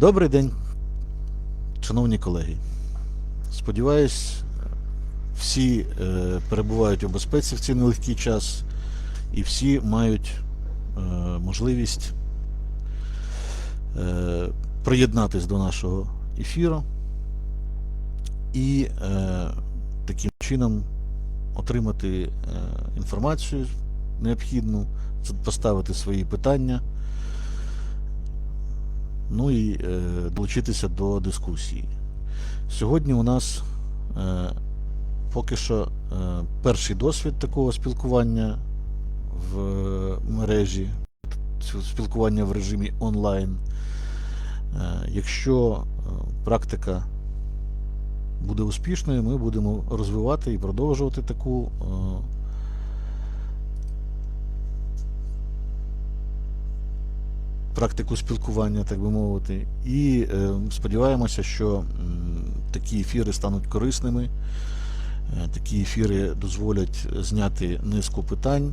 Добрий день, шановні колеги. Сподіваюсь, всі е, перебувають у безпеці в цей нелегкий час і всі мають е, можливість е, приєднатись до нашого ефіру і таким чином отримати інформацію необхідну, поставити свої питання ну і е, долучитися до дискусії. Сьогодні у нас е, поки що е, перший досвід такого спілкування в мережі, спілкування в режимі онлайн. Е, якщо е, практика буде успішною, ми будемо розвивати і продовжувати таку. е, практику спілкування, так би мовити. І е, сподіваємося, що такі ефіри стануть корисними. Е, такі ефіри дозволять зняти низку питань,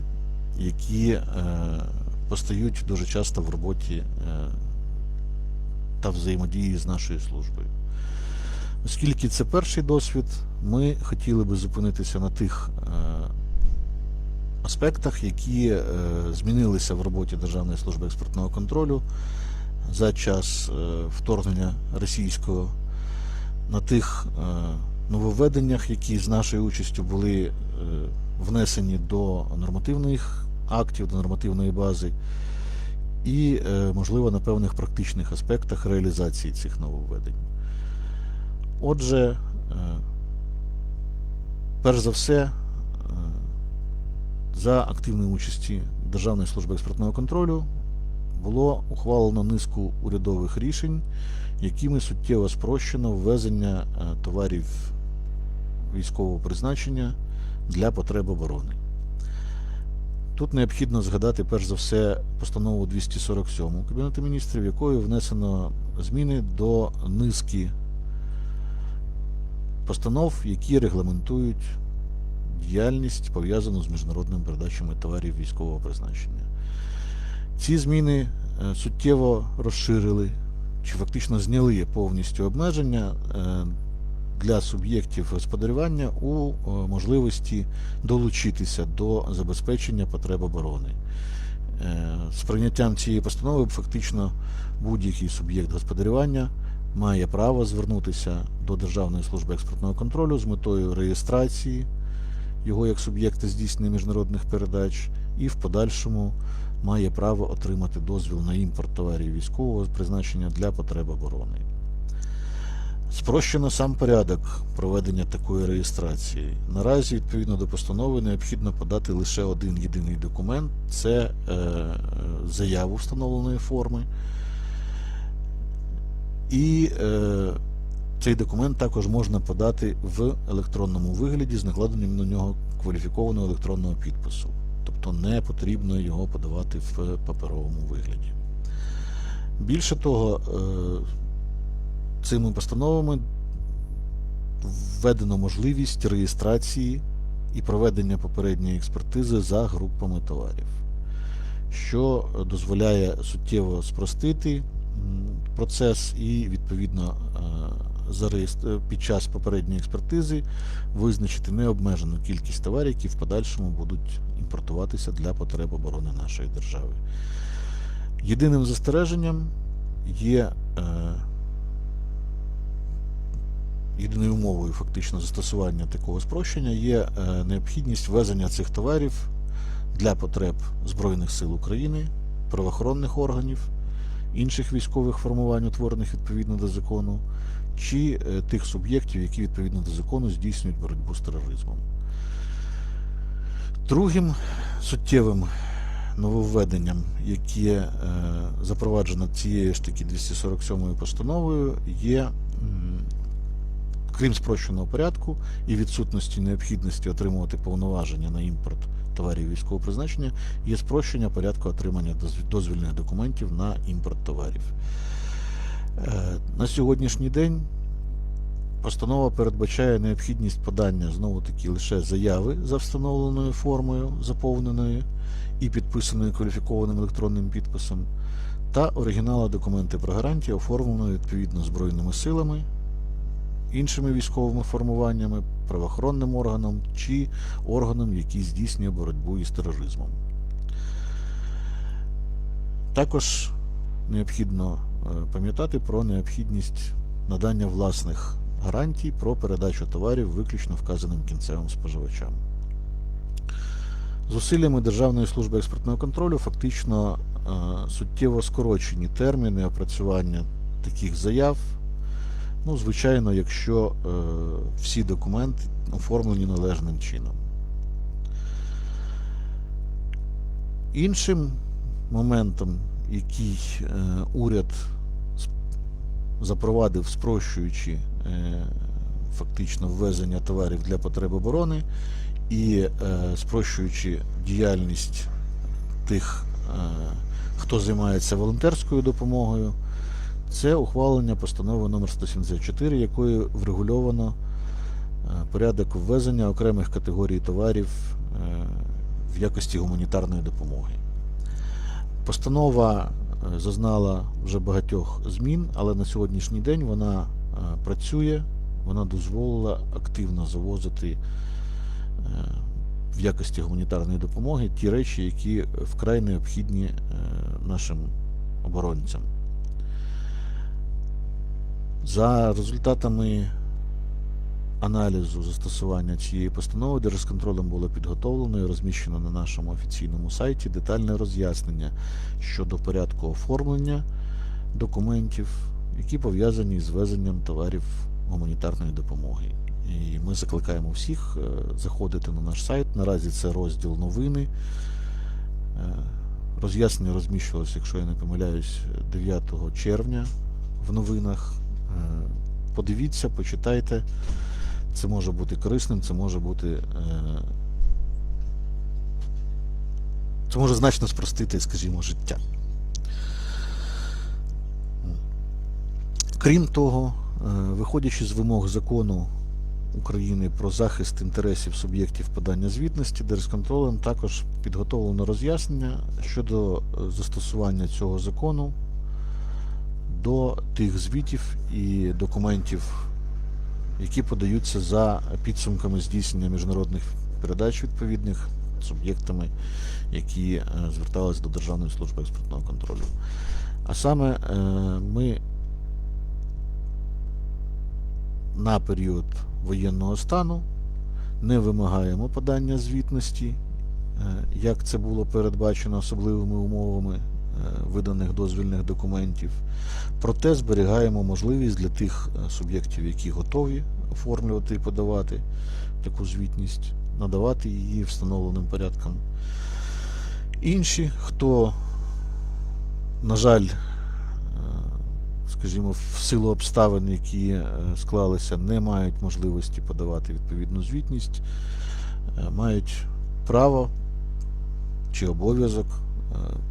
які е, постають дуже часто в роботі та взаємодії з нашою службою. Оскільки це перший досвід, ми хотіли би зупинитися на тих аспектах, які е, змінилися в роботі Державної служби експортного контролю за час е, вторгнення російського, на тих е, нововведеннях, які з нашою участю були внесені до нормативних актів, до нормативної бази, і, можливо, на певних практичних аспектах реалізації цих нововведень. Отже, перш за все, за активної участі Державної служби експортного контролю було ухвалено низку урядових рішень, якими суттєво спрощено ввезення е, товарів військового призначення для потреб оборони. Тут необхідно згадати перш за все постанову 247 Кабінету міністрів, якою внесено зміни до низки постанов, які регламентують діяльність, пов'язану з міжнародними передачами товарів військового призначення. Ці зміни е, суттєво розширили чи фактично зняли повністю обмеження е, для суб'єктів господарювання у е, можливості долучитися до забезпечення потреб оборони. З прийняттям цієї постанови фактично будь-який суб'єкт господарювання має право звернутися до Державної служби експортного контролю з метою реєстрації його як суб'єкта здійснення міжнародних передач і в подальшому має право отримати дозвіл на імпорт товарів військового призначення для потреб оборони. Спрощено сам порядок проведення такої реєстрації. Наразі, відповідно до постанови, необхідно подати лише один єдиний документ це е, заяву встановленої форми. І е, цей документ також можна подати в електронному вигляді з накладенням на нього кваліфікованого електронного підпису. Тобто не потрібно його подавати в паперовому вигляді. Більше того, е, цими постановами введено можливість реєстрації і проведення попередньої експертизи за групами товарів, що дозволяє суттєво спростити процес і, відповідно, е, під час попередньої експертизи визначити необмежену кількість товарів, які в подальшому будуть імпортуватися для потреб оборони нашої держави. Єдиним застереженням є е, єдиною умовою фактично застосування такого спрощення є е, необхідність ввезення цих товарів для потреб Збройних сил України, правоохоронних органів, інших військових формувань, утворених відповідно до закону, чи е, тих суб'єктів, які відповідно до закону здійснюють боротьбу з тероризмом. Другим суттєвим нововведенням, яке е, запроваджено цією ж таки 247 постановою, є, крім спрощеного порядку і відсутності необхідності отримувати повноваження на імпорт товарів військового призначення, є спрощення порядку отримання дозвільних документів на імпорт товарів. Е, На сьогоднішній день постанова передбачає необхідність подання знову таки лише заяви за встановленою формою, заповненою і підписаною кваліфікованим електронним підписом, та оригінали документи про гарантії оформлено відповідно Збройними силами, іншими військовими формуваннями, правоохоронним органом чи органом, який здійснює боротьбу із тероризмом. Також необхідно пам'ятати про необхідність надання власних гарантій про передачу товарів виключно вказаним кінцевим споживачам. Зусиллями Державної служби експортного контролю фактично е, суттєво скорочені терміни опрацювання таких заяв. Ну, звичайно, якщо е, всі документи оформлені належним чином. Іншим моментом, який е, уряд запровадив, спрощуючи е, фактично ввезення товарів для потреб оборони і е, спрощуючи діяльність тих, е, хто займається волонтерською допомогою, це ухвалення постанови номер 174, якою врегульовано порядок ввезення окремих категорій товарів в якості гуманітарної допомоги. Постанова зазнала вже багатьох змін, але на сьогоднішній день вона е, працює, вона дозволила активно завозити е, в якості гуманітарної допомоги ті речі, які вкрай необхідні е, нашим оборонцям. За результатами аналізу застосування цієї постанови Держконтролем було підготовлено і розміщено на нашому офіційному сайті детальне роз'яснення щодо порядку оформлення документів, які пов'язані з везенням товарів гуманітарної допомоги. І ми закликаємо всіх е, заходити на наш сайт. Наразі це розділ новини. Е, Роз'яснення розміщувалося, якщо я не помиляюсь, 9 червня в новинах. Е, Подивіться, почитайте. Це може бути корисним, це може бути. е, Це може значно спростити, скажімо, життя. Крім того, е, виходячи з вимог закону України про захист інтересів суб'єктів подання звітності, Держконтролем також підготовлено роз'яснення щодо е, застосування цього закону до тих звітів і документів, які подаються за підсумками здійснення міжнародних передач відповідних суб'єктами, які е, зверталися до Державної служби експортного контролю. А саме е, ми на період воєнного стану не вимагаємо подання звітності, е, як це було передбачено особливими умовами виданих дозвільних документів. Проте зберігаємо можливість для тих е, суб'єктів, які готові оформлювати і подавати таку звітність, надавати її встановленим порядком. Інші, хто, на жаль, е, скажімо, в силу обставин, які е, склалися, не мають можливості подавати відповідну звітність, е, мають право чи обов'язок е,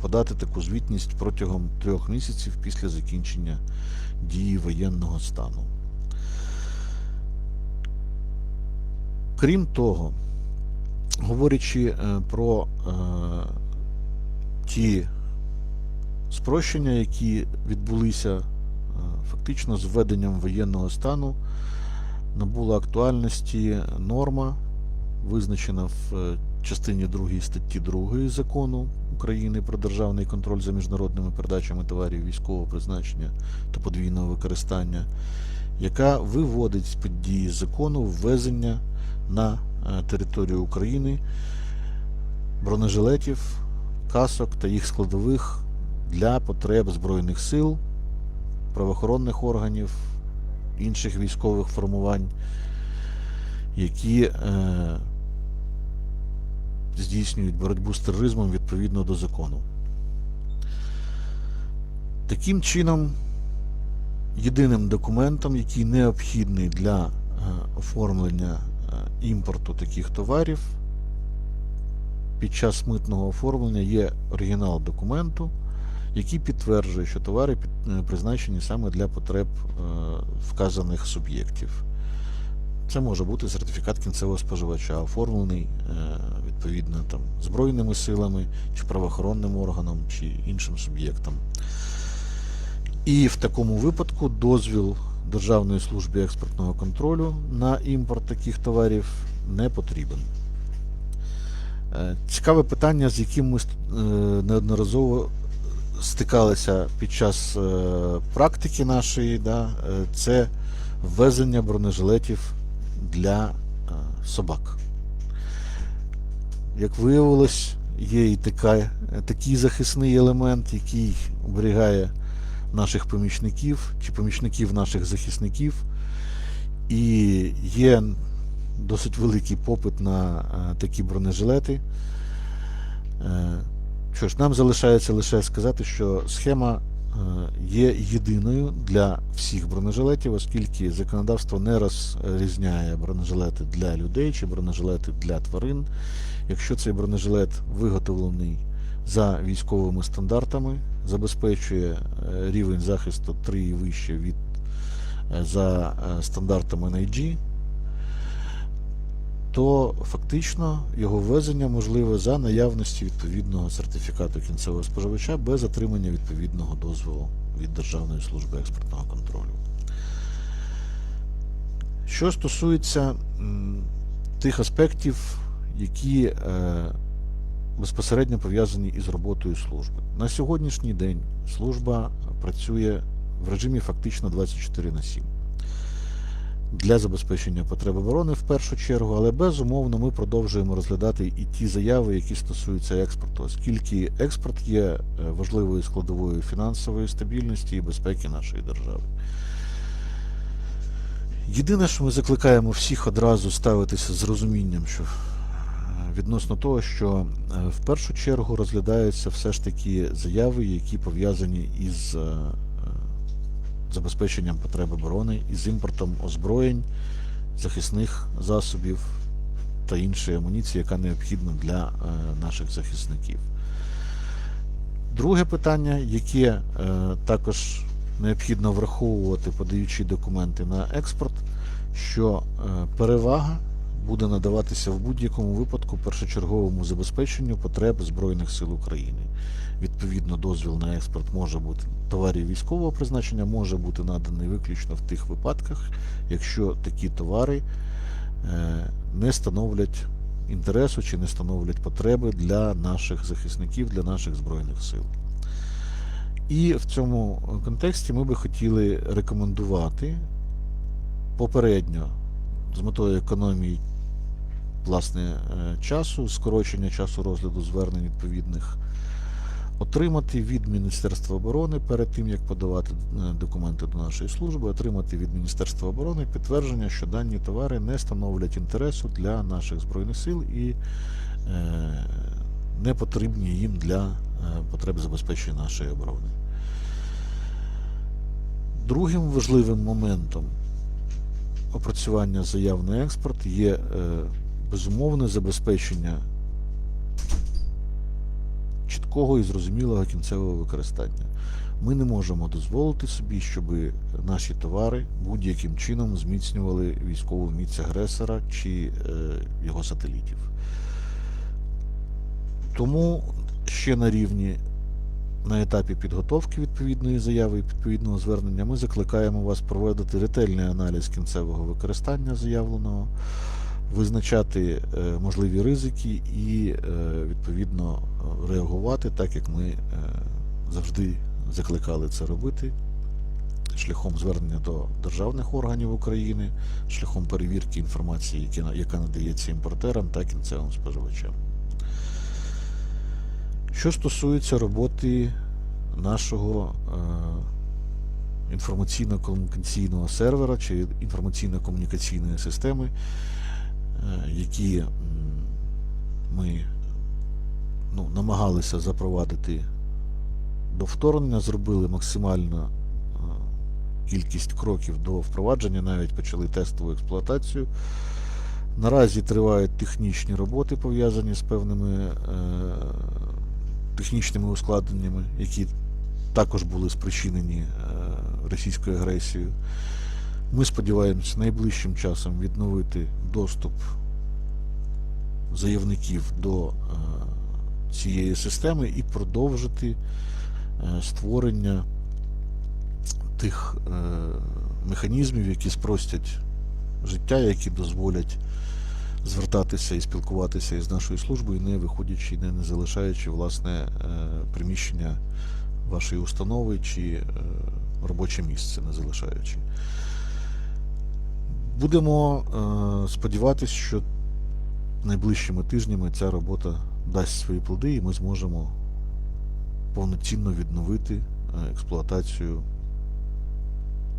подати таку звітність протягом трьох місяців після закінчення дії воєнного стану. Крім того, говорячи е, про е, ті спрощення, які відбулися е, фактично з введенням воєнного стану, набула актуальності норма, визначена в частині 2 статті 2 закону України про державний контроль за міжнародними передачами товарів військового призначення та подвійного використання, яка виводить з-під дії закону ввезення на е, територію України бронежилетів, касок та їх складових для потреб Збройних сил, правоохоронних органів, інших військових формувань, які е, здійснюють боротьбу з тероризмом відповідно до закону. Таким чином, єдиним документом, який необхідний для е, оформлення е, імпорту таких товарів під час митного оформлення є оригінал документу, який підтверджує, що товари е, призначені саме для потреб вказаних суб'єктів. Це може бути сертифікат кінцевого споживача, оформлений е, відповідно там, Збройними силами, чи правоохоронним органом, чи іншим суб'єктом. І в такому випадку дозвіл Державної служби експортного контролю на імпорт таких товарів не потрібен. Е, Цікаве питання, з яким ми е, неодноразово стикалися під час практики нашої, да, це ввезення бронежилетів для е, собак. Як виявилось, є і така, такий захисний елемент, який оберігає наших помічників чи помічників наших захисників. І є досить великий попит на е, такі бронежилети. Е, Що ж, нам залишається лише сказати, що схема е, є єдиною для всіх бронежилетів, оскільки законодавство не розрізняє бронежилети для людей чи бронежилети для тварин. Якщо цей бронежилет виготовлений за військовими стандартами, забезпечує е, рівень захисту 3 і вище від е, за е, стандартами NIG, то фактично його ввезення можливе за наявності відповідного сертифікату кінцевого споживача без отримання відповідного дозволу від Державної служби експортного контролю. Що стосується тих аспектів, які е, безпосередньо пов'язані із роботою служби. На сьогоднішній день служба працює в режимі фактично 24 на 7 для забезпечення потреб оборони в першу чергу, але безумовно ми продовжуємо розглядати і ті заяви, які стосуються експорту, оскільки експорт є е, важливою складовою фінансової стабільності і безпеки нашої держави. Єдине, що ми закликаємо всіх одразу ставитися з розумінням, що е, відносно того, що е, в першу чергу розглядаються все ж таки заяви, які пов'язані із забезпеченням потреб оборони, із імпортом озброєнь, захисних засобів та іншої амуніції, яка необхідна для е, наших захисників. Друге питання, яке е, також необхідно враховувати, подаючи документи на експорт, що е, перевага буде надаватися в будь-якому випадку першочерговому забезпеченню потреб Збройних сил України. Відповідно, дозвіл на експорт може бути товарів військового призначення, може бути наданий виключно в тих випадках, якщо такі товари е, не становлять інтересу чи не становлять потреби для наших захисників, для наших збройних сил. І в цьому контексті ми би хотіли рекомендувати попередньо з метою економії власне е, часу, скорочення часу розгляду звернень відповідних, отримати від Міністерства оборони перед тим, як подавати е, документи до нашої служби, отримати від Міністерства оборони підтвердження, що дані товари не становлять інтересу для наших збройних сил і е, не потрібні їм для е, потреб забезпечення нашої оборони. Другим важливим моментом опрацювання заяв на експорт є е, безумовне забезпечення чіткого і зрозумілого кінцевого використання. Ми не можемо дозволити собі, щоб наші товари будь-яким чином зміцнювали військову міць агресора чи е, його сателітів. Тому ще на рівні на етапі підготовки відповідної заяви і відповідного звернення ми закликаємо вас проводити ретельний аналіз кінцевого використання заявленого, визначати е, можливі ризики і е, відповідно реагувати так, як ми е, завжди закликали це робити. Шляхом звернення до державних органів України, шляхом перевірки інформації, яка надається імпортерам та кінцевим споживачам. Що стосується роботи нашого інформаційно-комунікаційного сервера чи інформаційно-комунікаційної системи, які ми ну, намагалися запровадити до вторгнення, зробили максимально е, кількість кроків до впровадження, навіть почали тестову експлуатацію. Наразі тривають технічні роботи, пов'язані з певними е, технічними ускладненнями, які також були спричинені е, російською агресією. Ми сподіваємося найближчим часом відновити доступ заявників до е, цієї системи і продовжити е, створення тих е, механізмів, які спростять життя, які дозволять звертатися і спілкуватися із нашою службою, не виходячи, не, не залишаючи власне приміщення вашої установи чи робоче місце, не залишаючи. Будемо е, сподіватися, що найближчими тижнями ця робота дасть свої плоди, і ми зможемо повноцінно відновити е, експлуатацію,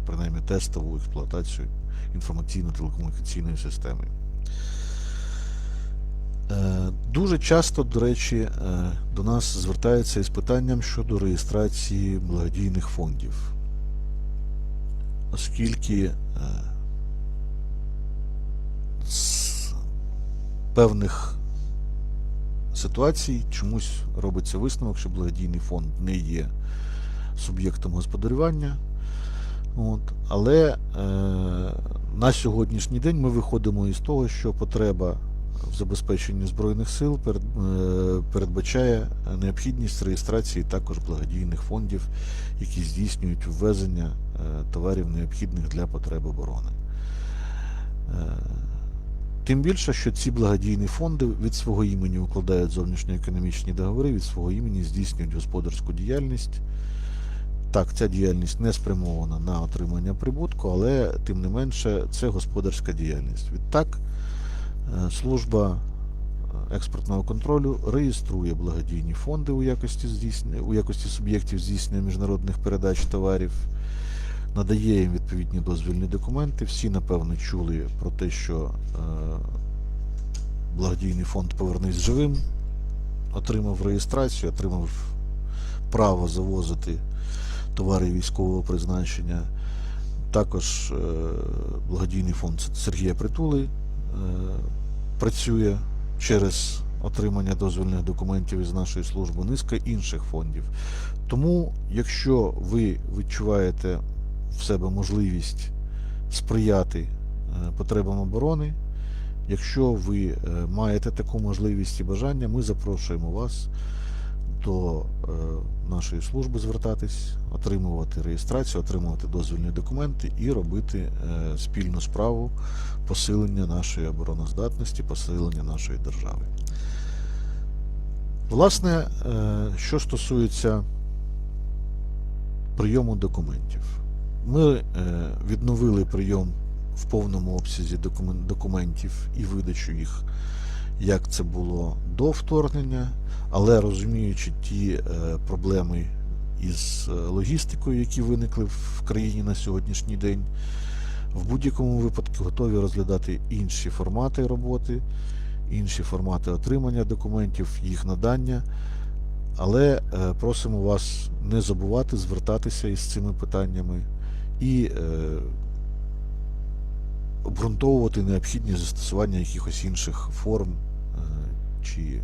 принаймні тестову експлуатацію інформаційно-телекомунікаційної системи. Е, Дуже часто, до речі, е, до нас звертаються із питанням щодо реєстрації благодійних фондів. Оскільки з певних ситуацій чомусь робиться висновок, що благодійний фонд не є суб'єктом господарювання. От. Але е, на сьогоднішній день ми виходимо із того, що потреба в забезпеченні Збройних сил перед, е, передбачає необхідність реєстрації також благодійних фондів, які здійснюють ввезення е, товарів необхідних для потреб оборони. Е, Тим більше, що ці благодійні фонди від свого імені укладають зовнішньоекономічні договори, від свого імені здійснюють господарську діяльність. Так, ця діяльність не спрямована на отримання прибутку, але тим не менше це господарська діяльність. Відтак, е, служба експортного контролю реєструє благодійні фонди у якості, здійснення, у якості суб'єктів здійснення міжнародних передач товарів, надає їм відповідні дозвільні документи. Всі, напевно, чули про те, що е, благодійний фонд Повернись живим отримав реєстрацію, отримав право завозити товари військового призначення. Також е, благодійний фонд Сергія Притули е, працює через отримання дозвільних документів із нашої служби, низка інших фондів. Тому, якщо ви відчуваєте в себе можливість сприяти е, потребам оборони, якщо ви е, маєте таку можливість і бажання, ми запрошуємо вас до е, нашої служби звертатись, отримувати реєстрацію, отримувати дозвільні документи і робити спільну справу посилення нашої обороноздатності, посилення нашої держави. Власне, що стосується прийому документів, ми е, відновили прийом в повному обсязі документів і видачу їх, як це було до вторгнення, але розуміючи ті е, проблеми із е, логістикою, які виникли в країні на сьогоднішній день, в будь-якому випадку готові розглядати інші формати роботи, інші формати отримання документів, їх надання. Але просимо вас не забувати звертатися із цими питаннями і е, обґрунтовувати необхідність застосування якихось інших форм е, чи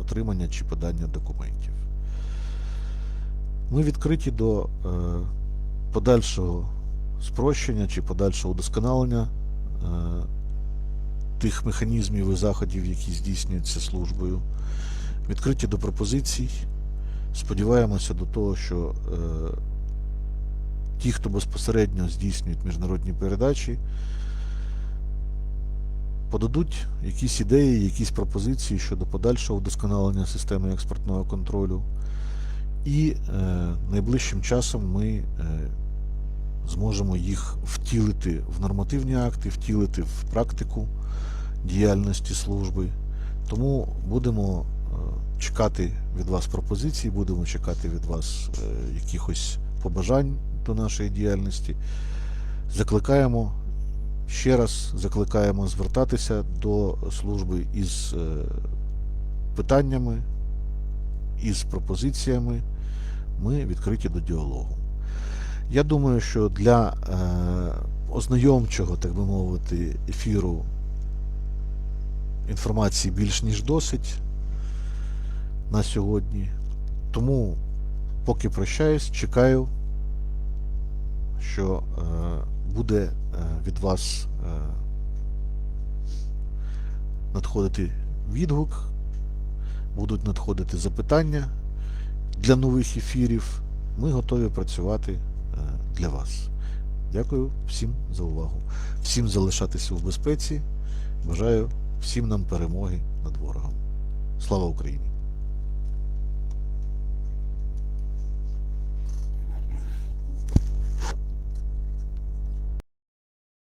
отримання чи подання документів. Ми відкриті до е, подальшого спрощення чи подальшого удосконалення е, тих механізмів і заходів, які здійснюються службою. Відкриті до пропозицій. Сподіваємося до того, що е, ті, хто безпосередньо здійснюють міжнародні передачі, подадуть якісь ідеї, якісь пропозиції щодо подальшого вдосконалення системи експортного контролю. І е, найближчим часом ми е, зможемо їх втілити в нормативні акти, втілити в практику діяльності служби. Тому будемо е, чекати від вас пропозицій, будемо чекати від вас е, якихось побажань до нашої діяльності. Закликаємо ще раз закликаємо звертатися до служби із е, питаннями, із пропозиціями. Ми відкриті до діалогу. Я думаю, що для е, ознайомчого, так би мовити, ефіру інформації більш ніж досить на сьогодні. Тому, поки прощаюсь, чекаю, що е, буде е, від вас е, надходити відгук, будуть надходити запитання для нових ефірів. Ми готові працювати для вас. Дякую всім за увагу. Всім залишатися у безпеці. Бажаю всім нам перемоги над ворогом. Слава Україні!